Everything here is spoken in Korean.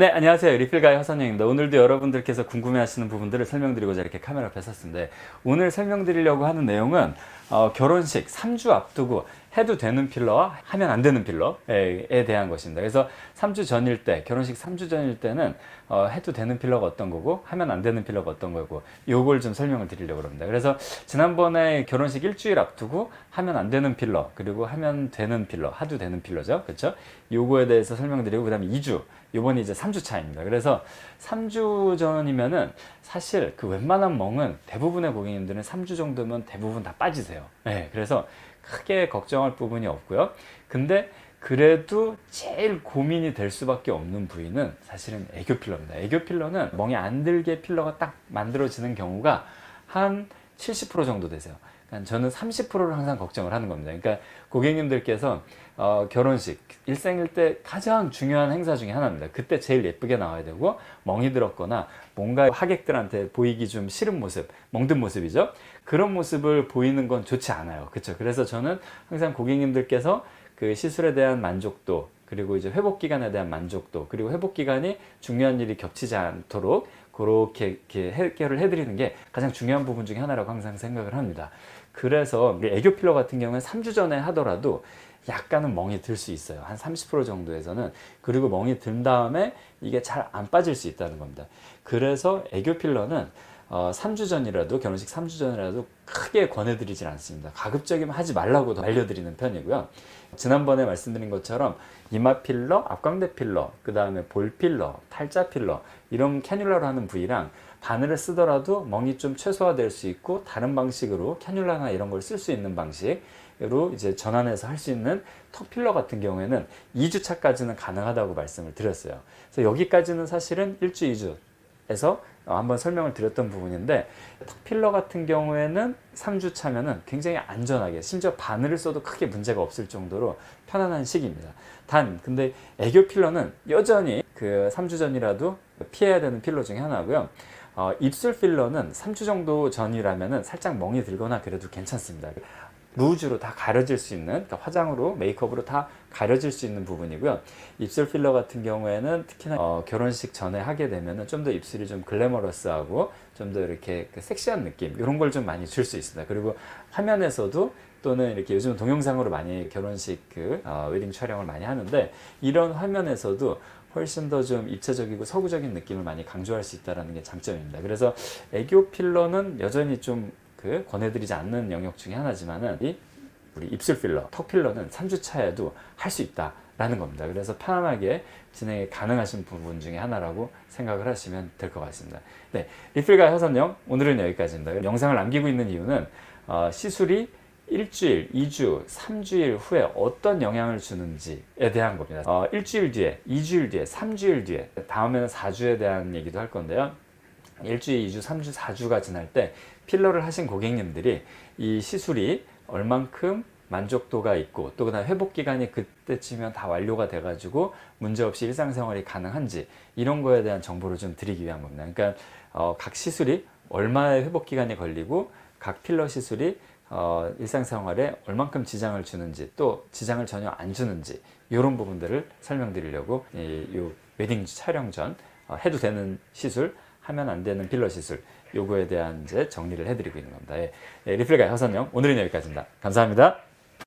네, 안녕하세요. 리필가의 허선영입니다. 오늘도 여러분들께서 궁금해하시는 부분들을 설명드리고자 이렇게 카메라 앞에 섰습니다. 오늘 설명드리려고 하는 내용은 어, 결혼식 3주 앞두고 해도 되는 필러와 하면 안 되는 필러에 대한 것입니다. 그래서 3주 전일 때, 결혼식 3주 전일 때는 어, 해도 되는 필러가 어떤 거고 하면 안 되는 필러가 어떤 거고 요걸 좀 설명을 드리려고 합니다. 그래서 지난번에 결혼식 일주일 앞두고 하면 안 되는 필러 그리고 하면 되는 필러, 하도 되는 필러죠. 그렇죠? 요거에 대해서 설명드리고 그다음에 2주 요번이 이제 3주 차입니다. 그래서 3주 전이면은 사실 그 웬만한 멍은 대부분의 고객님들은 3주 정도면 대부분 다 빠지세요. 네, 그래서 크게 걱정할 부분이 없고요. 근데 그래도 제일 고민이 될 수밖에 없는 부위는 사실은 애교 필러입니다. 애교 필러는 멍이 안 들게 필러가 딱 만들어지는 경우가 한 70% 정도 되세요. 그러니까 저는 30%를 항상 걱정을 하는 겁니다. 그러니까 고객님들께서 어, 결혼식 일생일 때 가장 중요한 행사 중에 하나입니다. 그때 제일 예쁘게 나와야 되고 멍이 들었거나 뭔가 하객들한테 보이기 좀 싫은 모습, 멍든 모습이죠. 그런 모습을 보이는 건 좋지 않아요. 그렇죠. 그래서 저는 항상 고객님들께서 그 시술에 대한 만족도 그리고 이제 회복 기간에 대한 만족도 그리고 회복 기간이 중요한 일이 겹치지 않도록 그렇게 해결을 해드리는 게 가장 중요한 부분 중에 하나라고 항상 생각을 합니다. 그래서 애교 필러 같은 경우는 3주 전에 하더라도 약간은 멍이 들 수 있어요. 한 30% 정도에서는. 그리고 멍이 든 다음에 이게 잘 안 빠질 수 있다는 겁니다. 그래서 애교 필러는 어, 3주 전이라도 결혼식 3주 전이라도 크게 권해드리진 않습니다. 가급적이면 하지 말라고 도 알려드리는 편이고요. 지난번에 말씀드린 것처럼 이마 필러, 앞광대 필러, 그 다음에 볼 필러, 탈자 필러 이런 캐뉼라로 하는 부위랑 바늘을 쓰더라도 멍이 좀 최소화될 수 있고 다른 방식으로 캐뉼라나 이런 걸 쓸 수 있는 방식으로 이제 전환해서 할 수 있는 턱 필러 같은 경우에는 2주차까지는 가능하다고 말씀을 드렸어요. 그래서 여기까지는 사실은 1주, 2주 에서 한번 설명을 드렸던 부분인데 턱 필러 같은 경우에는 3주 차면은 굉장히 안전하게 심지어 바늘을 써도 크게 문제가 없을 정도로 편안한 시기입니다. 단 근데 애교 필러는 여전히 그 3주 전이라도 피해야 되는 필러 중에 하나고요. 어, 입술 필러는 3주 정도 전이라면은 살짝 멍이 들거나 그래도 괜찮습니다. 루즈로 다 가려질 수 있는 그러니까 화장으로 메이크업으로 다 가려질 수 있는 부분이고요. 입술 필러 같은 경우에는 특히나 어, 결혼식 전에 하게 되면은 좀 더 입술이 좀 글래머러스하고 좀 더 이렇게 그 섹시한 느낌 이런 걸 좀 많이 줄 수 있습니다. 그리고 화면에서도 또는 이렇게 요즘 동영상으로 많이 결혼식 그 어, 웨딩 촬영을 많이 하는데 이런 화면에서도 훨씬 더 좀 입체적이고 서구적인 느낌을 많이 강조할 수 있다는 게 장점입니다. 그래서 애교 필러는 여전히 좀 그 권해드리지 않는 영역 중에 하나지만은 이 우리 입술 필러, 턱 필러는 3주 차에도 할 수 있다라는 겁니다. 그래서 편안하게 진행이 가능하신 부분 중에 하나라고 생각을 하시면 될 것 같습니다. 네, 리필과 허선영 오늘은 여기까지입니다. 영상을 남기고 있는 이유는 어, 시술이 일주일, 2주, 3주일 후에 어떤 영향을 주는지에 대한 겁니다. 어, 일주일 뒤에, 2주일 뒤에, 3주일 뒤에, 다음에는 4주에 대한 얘기도 할 건데요. 일주일, 2주, 3주, 4주가 지날 때 필러를 하신 고객님들이 이 시술이 얼만큼 만족도가 있고 또 그다음 회복 기간이 그때쯤이면 다 완료가 돼가지고 문제 없이 일상생활이 가능한지 이런 거에 대한 정보를 좀 드리기 위한 겁니다. 그러니까 어, 각 시술이 얼마의 회복 기간이 걸리고 각 필러 시술이 어, 일상생활에 얼만큼 지장을 주는지 또 지장을 전혀 안 주는지 이런 부분들을 설명드리려고 이, 요 웨딩 촬영 전 어, 해도 되는 시술 하면 안 되는 필러 시술 요거에 대한 이제 정리를 해드리고 있는 겁니다. 예, 예, 리플가의 허선영 오늘은 여기까지입니다. 감사합니다.